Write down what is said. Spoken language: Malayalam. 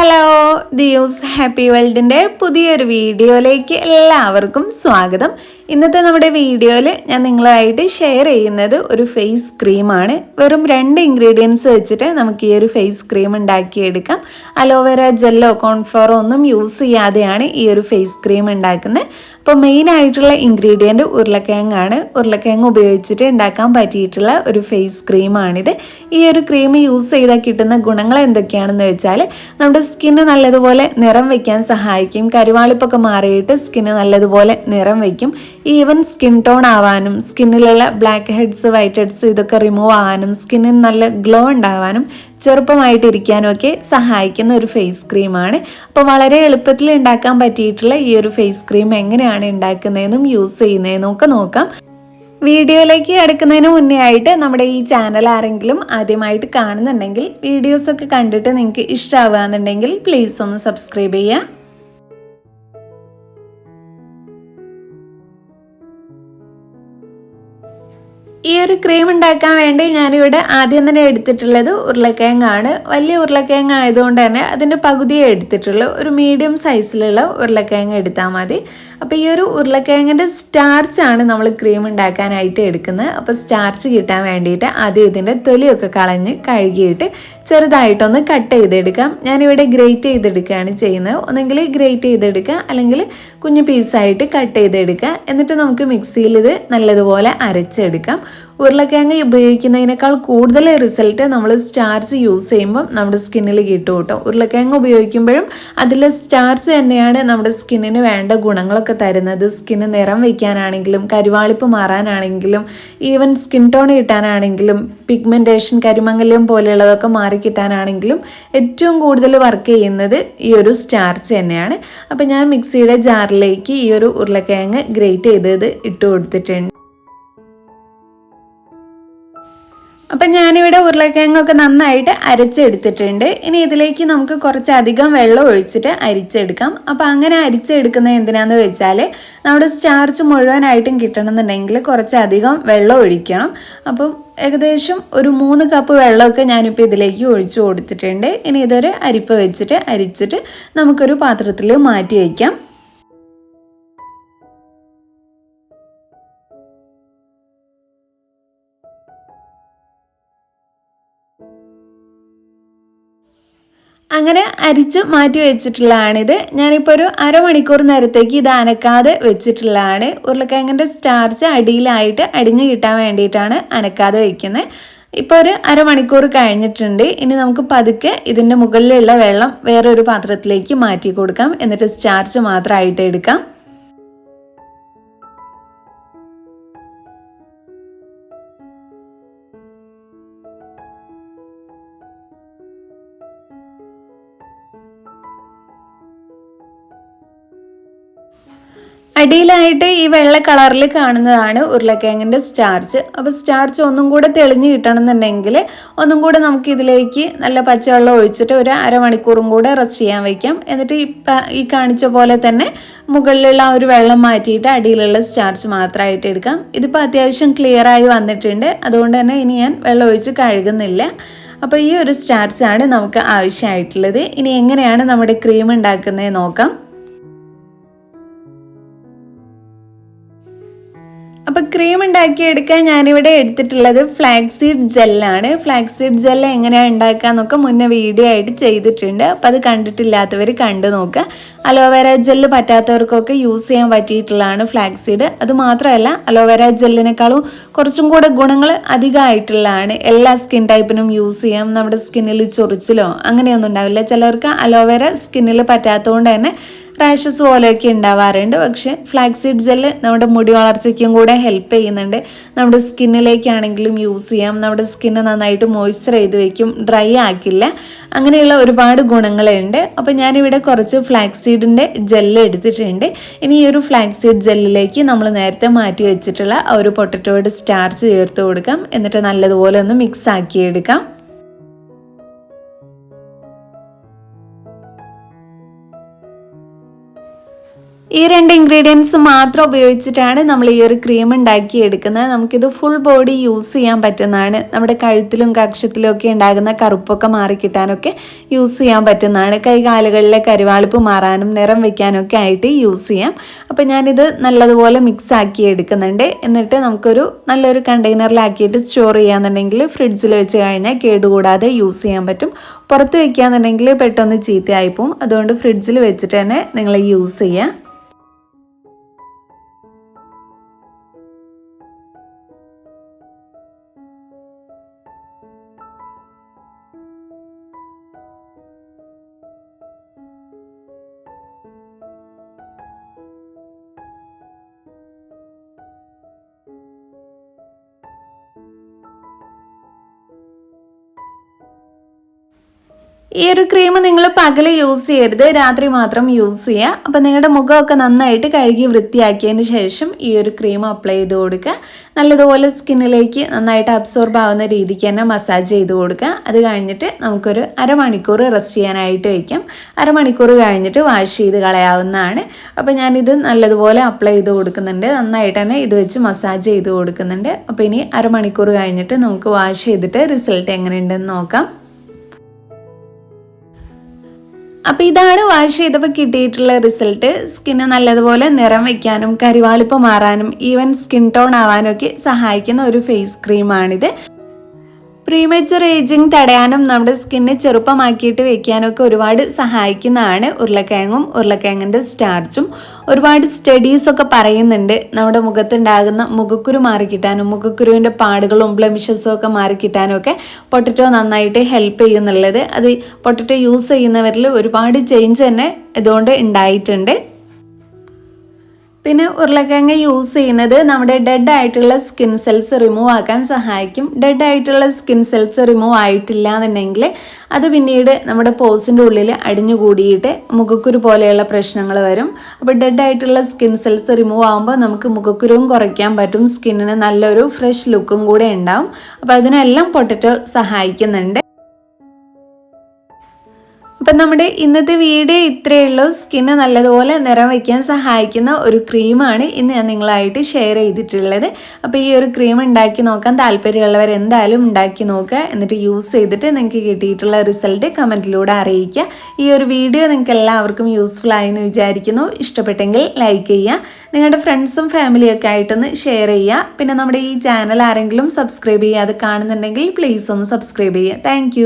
ഹലോ ദിയൂസ് ഹാപ്പി വേൾഡിന്റെ പുതിയൊരു വീഡിയോയിലേക്ക് എല്ലാവർക്കും സ്വാഗതം. ഇന്നത്തെ നമ്മുടെ വീഡിയോയിൽ ഞാൻ നിങ്ങളായിട്ട് ഷെയർ ചെയ്യുന്നത് ഒരു ഫേസ് ക്രീമാണ് വെറും രണ്ട് ഇൻഗ്രീഡിയൻസ് വെച്ചിട്ട് നമുക്ക് ഈ ഒരു ഫേസ് ക്രീം ഉണ്ടാക്കിയെടുക്കാം. അലോവേര ജെല്ലോ കോൺഫ്ലോറോ ഒന്നും യൂസ് ചെയ്യാതെയാണ് ഈ ഒരു ഫേസ് ക്രീം ഉണ്ടാക്കുന്നത്. അപ്പോൾ മെയിൻ ആയിട്ടുള്ള ഇൻഗ്രീഡിയന്റ് ഉരുളക്കിഴങ്ങാണ്. ഉരുളക്കിഴങ്ങ് ഉപയോഗിച്ചിട്ട് ഉണ്ടാക്കാൻ പറ്റിയിട്ടുള്ള ഒരു ഫേസ് ക്രീമാണിത് ഈ ഒരു ക്രീം യൂസ് ചെയ്താൽ കിട്ടുന്ന ഗുണങ്ങൾ എന്തൊക്കെയാണെന്ന് വെച്ചാൽ നമ്മുടെ സ്കിന്ന് നല്ലതുപോലെ നിറം വയ്ക്കാൻ സഹായിക്കും. കരുവാളിപ്പൊക്കെ മാറിയിട്ട് സ്കിന്ന് നല്ലതുപോലെ നിറം വയ്ക്കും ഈവൻ സ്കിൻ ടോൺ ആവാനും സ്കിന്നിലുള്ള ബ്ലാക്ക് ഹെഡ്സ് വൈറ്റ് ഹെഡ്സ് ഇതൊക്കെ റിമൂവ് ആവാനും സ്കിന്നിന് നല്ല ഗ്ലോ ഉണ്ടാവാനും ചെറുപ്പമായിട്ടിരിക്കാനും ഒക്കെ സഹായിക്കുന്ന ഒരു ഫേസ് ക്രീമാണ് അപ്പോൾ വളരെ എളുപ്പത്തിൽ ഉണ്ടാക്കാൻ പറ്റിയിട്ടുള്ള ഈ ഒരു ഫേസ് ക്രീം എങ്ങനെയാണ് ഉണ്ടാക്കുന്നതെന്നും യൂസ് ചെയ്യുന്നതെന്നും ഒക്കെ നോക്കാം. വീഡിയോയിലേക്ക് അടുക്കുന്നതിന് മുന്നേ ആയിട്ട് നമ്മുടെ ഈ ചാനൽ ആരെങ്കിലും ആദ്യമായിട്ട് കാണുന്നുണ്ടെങ്കിൽ വീഡിയോസൊക്കെ കണ്ടിട്ട് നിങ്ങൾക്ക് ഇഷ്ടമാവുക എന്നുണ്ടെങ്കിൽ പ്ലീസ് ഒന്ന് സബ്സ്ക്രൈബ് ചെയ്യുക. ഈ ഒരു ക്രീം ഉണ്ടാക്കാൻ വേണ്ടി ഞാനിവിടെ ആദ്യം തന്നെ എടുത്തിട്ടുള്ളത് ഉരുളക്കിഴങ്ങാണ്. വലിയ ഉരുളക്കിഴങ്ങ് ആയതുകൊണ്ട് തന്നെ അതിന്റെ പകുതിയെ എടുത്തിട്ടുള്ളൂ. ഒരു മീഡിയം സൈസിലുള്ള ഉരുളക്കിഴങ്ങ് എടുത്താൽ മതി. അപ്പോൾ ഈ ഒരു ഉരുളക്കിഴങ്ങിന്റെ സ്റ്റാർച്ചാണ് നമ്മൾ ക്രീം ഉണ്ടാക്കാനായിട്ട് എടുക്കുന്നത്. അപ്പോൾ സ്റ്റാർച്ച് കിട്ടാൻ വേണ്ടിയിട്ട് ആദ്യം ഇതിന്റെ തൊലിയൊക്കെ കളഞ്ഞ് കഴുകിയിട്ട് ചെറുതായിട്ടൊന്ന് കട്ട് ചെയ്തെടുക്കാം. ഞാനിവിടെ ഗ്രേറ്റ് ചെയ്തെടുക്കുകയാണ് ചെയ്യുന്നത്. ഒന്നെങ്കിൽ ഗ്രേറ്റ് ചെയ്തെടുക്കുക. അല്ലെങ്കിൽ കുഞ്ഞു പീസായിട്ട് കട്ട് ചെയ്തെടുക്കുക. എന്നിട്ട് നമുക്ക് മിക്സിയിൽ ഇത് നല്ലതുപോലെ അരച്ചെടുക്കാം. ഉരുളക്കിഴങ്ങ് ഉപയോഗിക്കുന്നതിനേക്കാൾ കൂടുതൽ റിസൾട്ട് നമ്മൾ സ്റ്റാർച്ച് യൂസ് ചെയ്യുമ്പം നമ്മുടെ സ്കിന്നിൽ കിട്ടും കേട്ടോ. ഉരുളക്കിഴങ്ങ് ഉപയോഗിക്കുമ്പോഴും അതിൽ സ്റ്റാർച്ച് തന്നെയാണ് നമ്മുടെ സ്കിന്നിന് വേണ്ട ഗുണങ്ങളൊക്കെ തരുന്നത്. സ്കിന്ന് നിറം വയ്ക്കാനാണെങ്കിലും കരുവാളിപ്പ് മാറാനാണെങ്കിലും ഈവൻ സ്കിൻ ടോൺ കിട്ടാനാണെങ്കിലും പിഗ്മെന്റേഷൻ കരിമംഗല്യം പോലെയുള്ളതൊക്കെ മാറിക്കിട്ടാനാണെങ്കിലും ഏറ്റവും കൂടുതൽ വർക്ക് ചെയ്യുന്നത് ഈ ഒരു സ്റ്റാർച്ച് തന്നെയാണ്. അപ്പം ഞാൻ മിക്സിയുടെ ജാറിലേക്ക് ഈ ഒരു ഉരുളക്കിഴങ്ങ് ഗ്രേറ്റ് ചെയ്തത് ഇട്ട് കൊടുത്തിട്ടുണ്ട്. അപ്പം ഞാനിവിടെ ഉരുളക്കിഴങ്ങൊക്കെ നന്നായിട്ട് അരച്ചെടുത്തിട്ടുണ്ട്. ഇനി ഇതിലേക്ക് നമുക്ക് കുറച്ചധികം വെള്ളം ഒഴിച്ചിട്ട് അരിച്ചെടുക്കാം. അപ്പം അങ്ങനെ അരിച്ചെടുക്കുന്നത് എന്തിനാന്ന് വെച്ചാൽ നമ്മുടെ സ്റ്റാർച്ച് മുഴുവനായിട്ടും കിട്ടണമെന്നുണ്ടെങ്കിൽ കുറച്ചധികം വെള്ളം ഒഴിക്കണം. അപ്പം ഏകദേശം ഒരു മൂന്ന് കപ്പ് വെള്ളമൊക്കെ ഞാനിപ്പോൾ ഇതിലേക്ക് ഒഴിച്ചു കൊടുത്തിട്ടുണ്ട്. ഇനി ഇതൊരു അരിപ്പ് വെച്ചിട്ട് അരിച്ചിട്ട് നമുക്കൊരു പാത്രത്തിൽ മാറ്റി വയ്ക്കാം അങ്ങനെ അരിച്ച് മാറ്റി വെച്ചിട്ടുള്ളതാണിത് ഞാനിപ്പോൾ ഒരു അരമണിക്കൂർ നേരത്തേക്ക് ഇത് അനക്കാതെ വെച്ചിട്ടുള്ളതാണ്. ഉരുളക്കിഴങ്ങിന്റെ സ്റ്റാർച്ച് അടിയിലായിട്ട് അടിഞ്ഞു കിട്ടാൻ വേണ്ടിയിട്ടാണ് അനക്കാതെ വയ്ക്കുന്നത് ഇപ്പോൾ ഒരു അരമണിക്കൂർ കഴിഞ്ഞിട്ടുണ്ട്. ഇനി നമുക്ക് പതുക്കെ ഇതിന്റെ മുകളിലുള്ള വെള്ളം വേറൊരു പാത്രത്തിലേക്ക് മാറ്റി കൊടുക്കാം. എന്നിട്ട് സ്റ്റാർച്ച് മാത്രമായിട്ട് എടുക്കാം. അടിയിലായിട്ട് ഈ വെള്ള കളറിൽ കാണുന്നതാണ് ഉരുളക്കിഴങ്ങിന്റെ സ്റ്റാർച്ച്. അപ്പോൾ സ്റ്റാർച്ച് ഒന്നും കൂടെ തെളിഞ്ഞ് കിട്ടണമെന്നുണ്ടെങ്കിൽ ഒന്നും കൂടെ നമുക്ക് ഇതിലേക്ക് നല്ല പച്ചവെള്ളം ഒഴിച്ചിട്ട് ഒരു അരമണിക്കൂറും കൂടെ റെസ്റ്റ് ചെയ്യാൻ വയ്ക്കാം എന്നിട്ട് ഈ കാണിച്ച പോലെ തന്നെ മുകളിലുള്ള ആ ഒരു വെള്ളം മാറ്റിയിട്ട് അടിയിലുള്ള സ്റ്റാർച്ച് മാത്രമായിട്ട് എടുക്കാം. ഇതിപ്പോൾ അത്യാവശ്യം ക്ലിയർ ആയി വന്നിട്ടുണ്ട്. അതുകൊണ്ട് തന്നെ ഇനി ഞാൻ വെള്ളം ഒഴിച്ച് കഴുകുന്നില്ല. അപ്പോൾ ഈ ഒരു സ്റ്റാർച്ചാണ് നമുക്ക് ആവശ്യമായിട്ടുള്ളത്. ഇനി എങ്ങനെയാണ് നമ്മുടെ ക്രീം ഉണ്ടാക്കുന്നത് നോക്കാം. അപ്പോൾ ക്രീം ഉണ്ടാക്കിയെടുക്കാൻ ഞാനിവിടെ എടുത്തിട്ടുള്ളത് ഫ്ലാക്സീഡ് ജെല്ലാണ് ഫ്ലാക്സീഡ് ജെല്ല് എങ്ങനെയാണ് ഉണ്ടാക്കുക എന്നൊക്കെ മുന്നേ വീഡിയോ ആയിട്ട് ചെയ്തിട്ടുണ്ട്. അപ്പോൾ അത് കണ്ടിട്ടില്ലാത്തവർ കണ്ടു നോക്കുക അലോവേര ജെല്ല് പറ്റാത്തവർക്കൊക്കെ യൂസ് ചെയ്യാൻ പറ്റിയിട്ടുള്ളതാണ് ഫ്ലാക്സീഡ് അത് മാത്രമല്ല അലോവേര ജെല്ലിനേക്കാളും കുറച്ചും കൂടെ ഗുണങ്ങൾ അധികമായിട്ടുള്ളതാണ്. എല്ലാ സ്കിൻ ടൈപ്പിനും യൂസ് ചെയ്യാം. നമ്മുടെ സ്കിന്നിൽ ചൊറിച്ചിലോ അങ്ങനെയൊന്നും ഉണ്ടാവില്ല. ചിലർക്ക് അലോവേര സ്കിന്നിൽ പറ്റാത്തതുകൊണ്ട് തന്നെ റാഷസ് പോലെയൊക്കെ ഉണ്ടാവാറുണ്ട്. പക്ഷേ ഫ്ലാക്സിഡ് ജെല്ല് നമ്മുടെ മുടി വളർച്ചയ്ക്കും കൂടെ ഹെൽപ്പ് ചെയ്യുന്നുണ്ട്. നമ്മുടെ സ്കിന്നിലേക്കാണെങ്കിലും യൂസ് ചെയ്യാം. നമ്മുടെ സ്കിന്ന് നന്നായിട്ട് മോയ്സ്ചർ ചെയ്ത് വെക്കും. ഡ്രൈ ആക്കില്ല. അങ്ങനെയുള്ള ഒരുപാട് ഗുണങ്ങളുണ്ട്. അപ്പോൾ ഞാനിവിടെ കുറച്ച് ഫ്ലാക്സീഡിന്റെ ജെല്ല് എടുത്തിട്ടുണ്ട്. ഇനി ഈ ഒരു ഫ്ലാക്സീഡ് ജെല്ലിലേക്ക് നമ്മൾ നേരത്തെ മാറ്റി വെച്ചിട്ടുള്ള ഒരു പൊട്ടറ്റോയുടെ സ്റ്റാർച്ച് ചേർത്ത് കൊടുക്കാം. എന്നിട്ട് നല്ലതുപോലെ ഒന്ന് മിക്സ് ആക്കിയെടുക്കാം. ഈ രണ്ട് ഇൻഗ്രീഡിയൻസ് മാത്രം ഉപയോഗിച്ചിട്ടാണ് നമ്മൾ ഈ ഒരു ക്രീം ഉണ്ടാക്കി എടുക്കുന്നത് നമുക്കിത് ഫുൾ ബോഡി യൂസ് ചെയ്യാൻ പറ്റുന്നതാണ്. നമ്മുടെ കഴുത്തിലും കക്ഷത്തിലും ഒക്കെ ഉണ്ടാകുന്ന കറുപ്പൊക്കെ മാറിക്കിട്ടാനൊക്കെ യൂസ് ചെയ്യാൻ പറ്റുന്നതാണ്. കൈകാലുകളിലെ കരുവാളിപ്പ് മാറാനും നിറം വെക്കാനൊക്കെ ആയിട്ട് യൂസ് ചെയ്യാം. അപ്പോൾ ഞാനിത് നല്ലതുപോലെ മിക്സ് ആക്കി എടുക്കുന്നുണ്ട്. എന്നിട്ട് നമുക്കൊരു നല്ലൊരു കണ്ടെയ്നറിലാക്കിയിട്ട് സ്റ്റോർ ചെയ്യാന്നുണ്ടെങ്കിൽ ഫ്രിഡ്ജിൽ വെച്ച് കഴിഞ്ഞാൽ കേടുകൂടാതെ യൂസ് ചെയ്യാൻ പറ്റും. പുറത്ത് വെക്കുകയാണെന്നുണ്ടെങ്കിൽ പെട്ടെന്ന് ചീത്തയായിപ്പോവും അതുകൊണ്ട് ഫ്രിഡ്ജിൽ വെച്ചിട്ട് തന്നെ നിങ്ങൾ യൂസ് ചെയ്യുക ഈ ഒരു ക്രീം നിങ്ങൾ പകൽ യൂസ് ചെയ്യരുത്. രാത്രി മാത്രം യൂസ് ചെയ്യുക അപ്പോൾ നിങ്ങളുടെ മുഖമൊക്കെ നന്നായിട്ട് കഴുകി വൃത്തിയാക്കിയതിന് ശേഷം ഈ ഒരു ക്രീം അപ്ലൈ ചെയ്ത് കൊടുക്കുക. നല്ലതുപോലെ സ്കിന്നിലേക്ക് നന്നായിട്ട് അബ്സോർബ് ആവുന്ന രീതിക്ക് തന്നെ മസാജ് ചെയ്ത് കൊടുക്കുക. അത് കഴിഞ്ഞിട്ട് നമുക്കൊരു അരമണിക്കൂർ റെസ്റ്റ് ചെയ്യാനായിട്ട് വയ്ക്കാം അരമണിക്കൂർ കഴിഞ്ഞിട്ട് വാഷ് ചെയ്ത് കളയാവുന്നതാണ്. അപ്പോൾ ഞാനിത് നല്ലതുപോലെ അപ്ലൈ ചെയ്ത് കൊടുക്കുന്നുണ്ട്. നന്നായിട്ട് തന്നെ ഇത് വെച്ച് മസാജ് ചെയ്ത് കൊടുക്കുന്നുണ്ട്. അപ്പോൾ ഇനി അരമണിക്കൂർ കഴിഞ്ഞിട്ട് നമുക്ക് വാഷ് ചെയ്തിട്ട് റിസൾട്ട് എങ്ങനെയുണ്ടെന്ന് നോക്കാം. അപ്പോൾ ഇതാണ് വാഷ് ചെയ്തപ്പോൾ കിട്ടിയിട്ടുള്ള റിസൾട്ട്. സ്കിന്ന് നല്ലതുപോലെ നിറം വയ്ക്കാനും കരിവാളിപ്പ് മാറാനും ഈവൻ സ്കിൻ ടോൺ ആവാനും ഒക്കെ സഹായിക്കുന്ന ഒരു ഫേസ് ക്രീമാണിത്. പ്രീമേച്ചർ ഏജിങ് തടയാനും നമ്മുടെ സ്കിന്നെ ചെറുപ്പമാക്കിയിട്ട് വെക്കാനൊക്കെ ഒരുപാട് സഹായിക്കുന്നതാണ് ഉരുളക്കിഴങ്ങും ഉരുളക്കിഴങ്ങിന്റെ സ്റ്റാർച്ചും ഒരുപാട് സ്റ്റഡീസൊക്കെ പറയുന്നുണ്ട്. നമ്മുടെ മുഖത്തുണ്ടാകുന്ന മുഖക്കുരു മാറിക്കിട്ടാനും മുഖക്കുരുവിന്റെ പാടുകളും ബ്ലമിഷസും ഒക്കെ മാറിക്കിട്ടാനും ഒക്കെ പൊട്ടറ്റോ നന്നായിട്ട് ഹെൽപ്പ് ചെയ്യുന്നുള്ളത്. അത് പൊട്ടറ്റോ യൂസ് ചെയ്യുന്നവരിൽ ഒരുപാട് ചേഞ്ച് തന്നെ ഇതുകൊണ്ട് ഉണ്ടായിട്ടുണ്ട്. പിന്നെ ഉരുളക്കിഴങ്ങ് യൂസ് ചെയ്യുന്നത് നമ്മുടെ ഡെഡ് ആയിട്ടുള്ള സ്കിൻ സെൽസ് റിമൂവ് ആക്കാൻ സഹായിക്കും. ഡെഡ് ആയിട്ടുള്ള സ്കിൻ സെൽസ് റിമൂവ് ആയിട്ടില്ല എന്നുണ്ടെങ്കിൽ അത് പിന്നീട് നമ്മുടെ പോസിന്റെ ഉള്ളിൽ അടിഞ്ഞുകൂടിയിട്ട് മുഖക്കുരു പോലെയുള്ള പ്രശ്നങ്ങൾ വരും. അപ്പോൾ ഡെഡ് ആയിട്ടുള്ള സ്കിൻ സെൽസ് റിമൂവ് ആകുമ്പോൾ നമുക്ക് മുഖക്കുരുവും കുറയ്ക്കാൻ പറ്റും. സ്കിന്നിന് നല്ലൊരു ഫ്രഷ് ലുക്കും കൂടെ ഉണ്ടാവും. അപ്പോൾ അതിനെല്ലാം പൊട്ടറ്റോ സഹായിക്കുന്നുണ്ട്. അപ്പം നമ്മുടെ ഇന്നത്തെ വീഡിയോ ഇത്രയേ ഉള്ളൂ. സ്കിന്ന് നല്ലതുപോലെ നിറം വയ്ക്കാൻ സഹായിക്കുന്ന ഒരു ക്രീമാണ് ഇന്ന് ഞാൻ നിങ്ങളായിട്ട് ഷെയർ ചെയ്തിട്ടുള്ളത്. അപ്പോൾ ഈ ഒരു ക്രീം ഉണ്ടാക്കി നോക്കാൻ താല്പര്യമുള്ളവർ എന്തായാലും ഉണ്ടാക്കി നോക്കുക. എന്നിട്ട് യൂസ് ചെയ്തിട്ട് നിങ്ങൾക്ക് കിട്ടിയിട്ടുള്ള റിസൾട്ട് കമന്റിലൂടെ അറിയിക്കുക. ഈ ഒരു വീഡിയോ നിങ്ങൾക്ക് എല്ലാവർക്കും യൂസ്ഫുൾ ആയെന്ന് വിചാരിക്കുന്നു. ഇഷ്ടപ്പെട്ടെങ്കിൽ ലൈക്ക് ചെയ്യുക. നിങ്ങളുടെ ഫ്രണ്ട്സും ഫാമിലിയൊക്കെ ആയിട്ടൊന്ന് ഷെയർ ചെയ്യുക. പിന്നെ നമ്മുടെ ഈ ചാനൽ ആരെങ്കിലും സബ്സ്ക്രൈബ് ചെയ്യാതെ കാണുന്നുണ്ടെങ്കിൽ പ്ലീസ് ഒന്ന് സബ്സ്ക്രൈബ് ചെയ്യുക. താങ്ക്